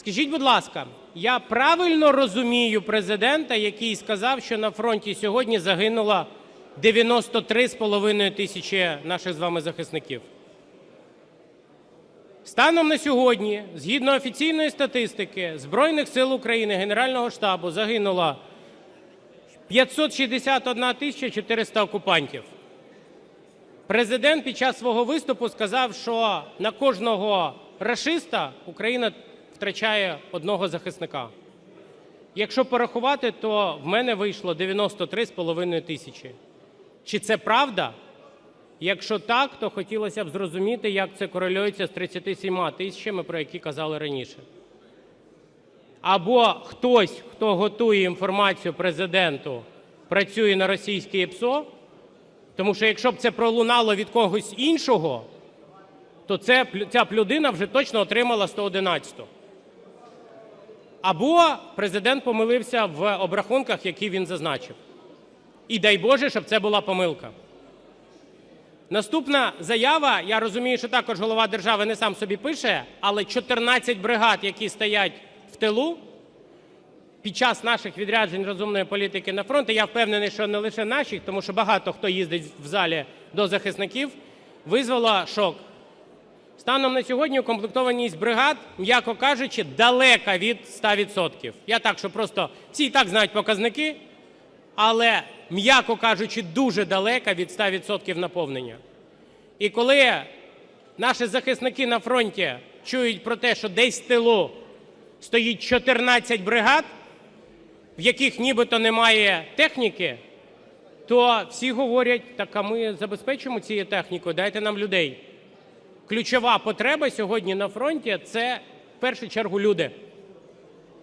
Скажіть, будь ласка, я правильно розумію Президента, який сказав, що на фронті сьогодні загинуло 93,5 тисячі наших з вами захисників? Станом на сьогодні, згідно офіційної статистики Збройних сил України, Генерального штабу загинуло 561 тисяча 400 окупантів. Президент під час свого виступу сказав, що на кожного рашиста Україна втрачає одного захисника. Якщо порахувати, то в мене вийшло 93,5 тисячі. Чи це правда? Якщо так, то хотілося б зрозуміти, як це корелюється з 37 тисячами, про які казали раніше. Або хтось, хто готує інформацію президенту, працює на російське ІПСО, тому що якщо б це пролунало від когось іншого, то це, ця б людина вже точно отримала 111-ту. Або президент помилився в обрахунках, які він зазначив. І дай Боже, щоб це була помилка. Наступна заява, я розумію, що також голова держави не сам собі пише, але 14 бригад, які стоять в тилу під час наших відряджень розумної політики на фронт, я впевнений, що не лише наших, тому що багато хто їздить в залі до захисників, визвало шок. Станом на сьогодні укомплектованість бригад, м'яко кажучи, далека від 100%. Я так, що просто всі і так знають показники, але, м'яко кажучи, дуже далека від 100% наповнення. І коли наші захисники на фронті чують про те, що десь в тилу стоїть 14 бригад, в яких нібито немає техніки, то всі говорять, так а ми забезпечимо цією технікою, дайте нам людей. Ключова потреба сьогодні на фронті – це в першу чергу люди.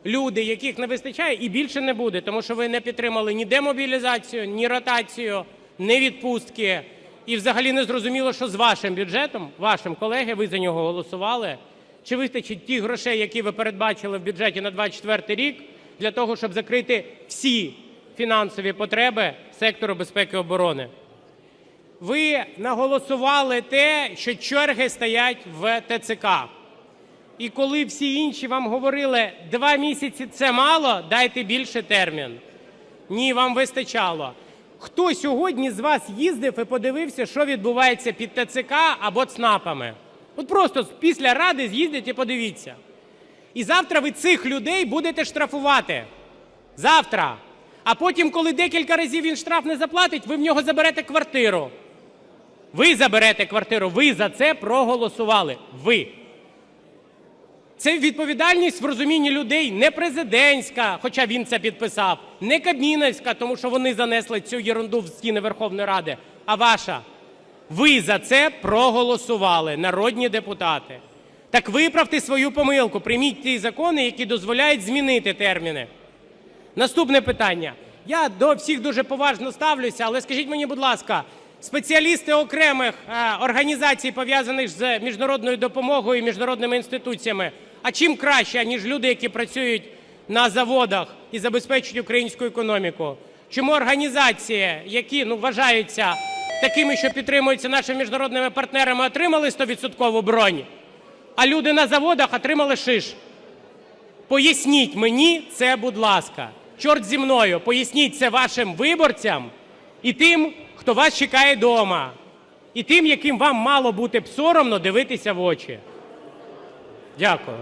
Люди, яких не вистачає і більше не буде, тому що ви не підтримали ні демобілізацію, ні ротацію, ні відпустки. І взагалі не зрозуміло, що з вашим бюджетом, вашим колеги, ви за нього голосували, чи вистачить тих грошей, які ви передбачили в бюджеті на 24 рік, для того, щоб закрити всі фінансові потреби сектору безпеки і оборони. Ви наголосували те, що черги стоять в ТЦК. І коли всі інші вам говорили, два місяці – це мало, дайте більше термін. Ні, вам вистачало. Хто сьогодні з вас їздив і подивився, що відбувається під ТЦК або ЦНАПами? От просто після Ради з'їздіть і подивіться. І завтра ви цих людей будете штрафувати. Завтра. А потім, коли декілька разів він штраф не заплатить, ви в нього заберете квартиру. Ви заберете квартиру, ви за це проголосували. Ви. Це відповідальність в розумінні людей не президентська, хоча він це підписав, не кабмінівська, тому що вони занесли цю єрунду в стіни Верховної Ради, а ваша. Ви за це проголосували, народні депутати. Так виправте свою помилку, прийміть ті закони, які дозволяють змінити терміни. Наступне питання. Я до всіх дуже поважно ставлюся, але скажіть мені, будь ласка, спеціалісти окремих е, організацій, пов'язаних з міжнародною допомогою і міжнародними інституціями, а чим краще, ніж люди, які працюють на заводах і забезпечують українську економіку? Чому організації, які ну, вважаються такими, що підтримуються нашими міжнародними партнерами, отримали 100% бронь, а люди на заводах отримали шиш? Поясніть мені це, будь ласка. Чорт зі мною, поясніть це вашим виборцям і тим, хто вас чекає вдома, і тим, яким вам мало бути б соромно дивитися в очі. Дякую.